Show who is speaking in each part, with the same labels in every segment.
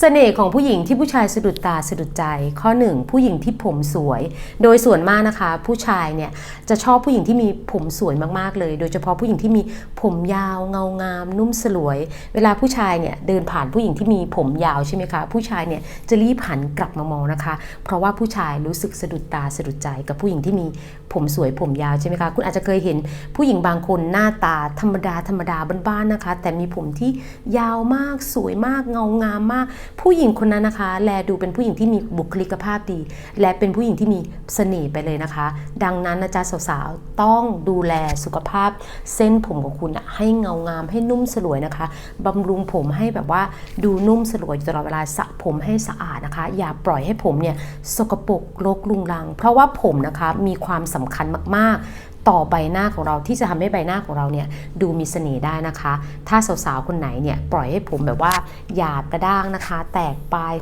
Speaker 1: เสน่ห์ของผู้หญิงที่ผู้ชายสะดุดตาสะดุดใจ ข้อ 1 ผู้หญิงที่ผมสวย โดยส่วนมากนะคะ ผู้ชายเนี่ยจะชอบผู้หญิงที่มีผมสวยมากๆเลย โดยเฉพาะผู้หญิงที่มีผมยาวเงางาม นุ่มสลวย เวลาผู้ชายเนี่ยเดินผ่านผู้หญิงที่มีผมยาวใช่ไหมคะผู้ชายเนี่ยจะรีบหันกลับมามองนะคะ เพราะว่าผู้ชายรู้สึกสะดุดตาสะดุดใจ กับผู้หญิงที่มีผมสวยผมยาวใช่ไหมคะคุณอาจจะเคยเห็นผู้หญิงบางคนหน้าตาธรรมดาธรรมดาบ้านๆนะคะ แต่มีผมที่ยาวมากสวยมากเงางามมากผู้หญิงคนนั้นนะคะ แลดูเป็นผู้หญิงที่มีบุคลิกภาพดี และเป็นผู้หญิงที่มีเสน่ห์ไปเลยนะคะ ดังนั้นนะจ๊ะสาวๆต้องดูแลสุขภาพ เส้นผมของคุณอะให้เงางามให้นุ่มสลวยนะคะบำรุงผมให้แบบว่าดูนุ่มสลวยตลอดเวลาสระผมให้สะอาดนะคะ อย่าปล่อยให้ผมเนี่ยสกปรกรกลุงรัง เพราะว่าผมนะคะมีความสำคัญมากๆ ต่อใบหน้าของเราที่จะทำให้ใบหน้าของเราเนี่ยดูมีเสน่ห์ได้นะคะ ถ้าสาวๆคนไหนเนี่ยปล่อยให้ผมแบบว่าหยาบกระด้างนะคะ แตกปลาย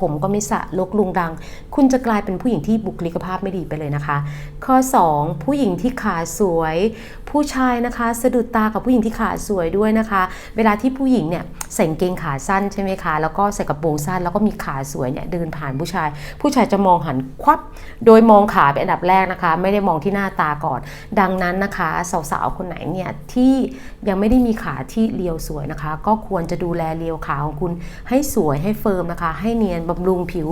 Speaker 1: ผมก็ไม่สะลกลุงรัง คุณจะกลายเป็นผู้หญิงที่บุคลิกภาพไม่ดีไปเลยนะคะ ข้อ 2 ผู้หญิงที่ขาสวย ผู้ชายนะคะ สะดุดตากับผู้หญิงที่ขาสวยด้วยนะคะ เวลาที่ผู้หญิงเนี่ยใส่เกงขาสั้นใช่ไหมคะ แล้วก็ใส่กระโปรงสั้นแล้วก็มีขาสวยเนี่ยเดินผ่านผู้ชาย ผู้ชายจะมองหันควับ โดยมองขาเป็นอันดับแรกนะคะ ไม่ได้มองที่หน้าตาก่อน ดังนั้นนะคะสาวๆคนไหนเนี่ยที่ยังไม่ได้มีขาที่เรียวสวยนะคะ ก็ควรจะดูแลเรียวขาของคุณให้สวยให้เฟิร์มนะคะ ให้เนียนบำรุงผิว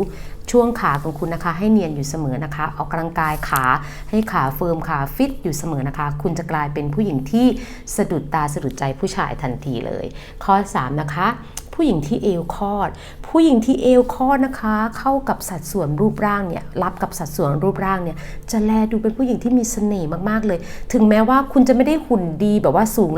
Speaker 1: ช่วงขาของคุณนะคะ ให้เนียนอยู่เสมอนะคะ ออกกำลังกายขาให้ขาเฟิร์มขาฟิตอยู่เสมอนะคะ คุณจะกลายเป็นผู้หญิงที่สะดุดตาสะดุดใจผู้ชายทันทีเลย ข้อ 3 นะคะ ผู้หญิงที่เอวคอด ผู้หญิงที่เอวคอดนะคะ เข้ากับสัดส่วนรูปร่างเนี่ยรับกับสัดส่วนรูปร่างเนี่ยจะแลดูเป็นผู้หญิงที่มีเสน่ห์มากๆเลย ถึงแม้ว่าคุณจะไม่ได้หุ่นดีแบบว่าสูง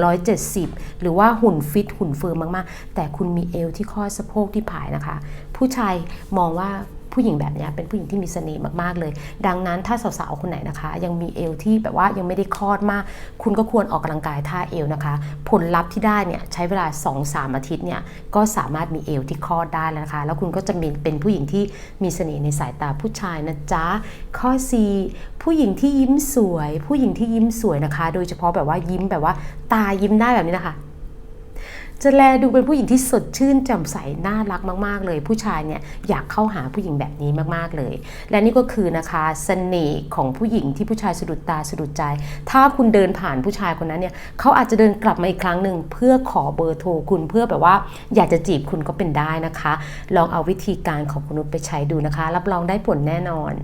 Speaker 1: 170 หรือว่าหุ่นฟิตหุ่นเฟิร์มมากๆ แต่คุณมีเอวที่คอดสะโพกที่ผายนะคะ ผู้ชายมองว่า ผู้หญิงแบบนี้เป็นผู้หญิงที่มีเสน่ห์มากๆเลย ดังนั้นถ้าสาวๆคนไหนนะคะ ยังมีเอวที่แบบว่ายังไม่ได้คลอดมาก คุณก็ควรออกกำลังกายท่าเอวนะคะ ผลลัพธ์ที่ได้เนี่ยใช้เวลา 2-3 อาทิตย์เนี่ยก็สามารถมีเอวที่คลอดได้แล้วนะคะ แล้วคุณก็จะมีเป็นผู้หญิงที่มีเสน่ห์ในสายตาผู้ชายนะจ๊ะข้อ4ผู้หญิงที่ยิ้มสวย ผู้หญิงที่ยิ้มสวยนะคะ โดยเฉพาะแบบว่ายิ้มแบบว่าตายิ้มได้แบบนี้นะคะ จะแลดูเป็นผู้หญิงที่สดชื่นแจ่มใสน่ารักมากๆเลย ผู้ชายเนี่ยอยากเข้าหาผู้หญิงแบบนี้มากๆเลย และนี่ก็คือนะคะเสน่ห์ของผู้หญิงที่ผู้ชายสะดุดตาสะดุดใจ ถ้าคุณเดินผ่านผู้ชายคนนั้นเนี่ยเขาอาจจะเดินกลับมาอีกครั้งหนึ่งเพื่อขอเบอร์โทรคุณเพื่อแบบว่า อยากจะจีบคุณก็เป็นได้นะคะ ลองเอาวิธีการของคุณนุชไปใช้ดูนะคะ รับรองได้ผลแน่นอน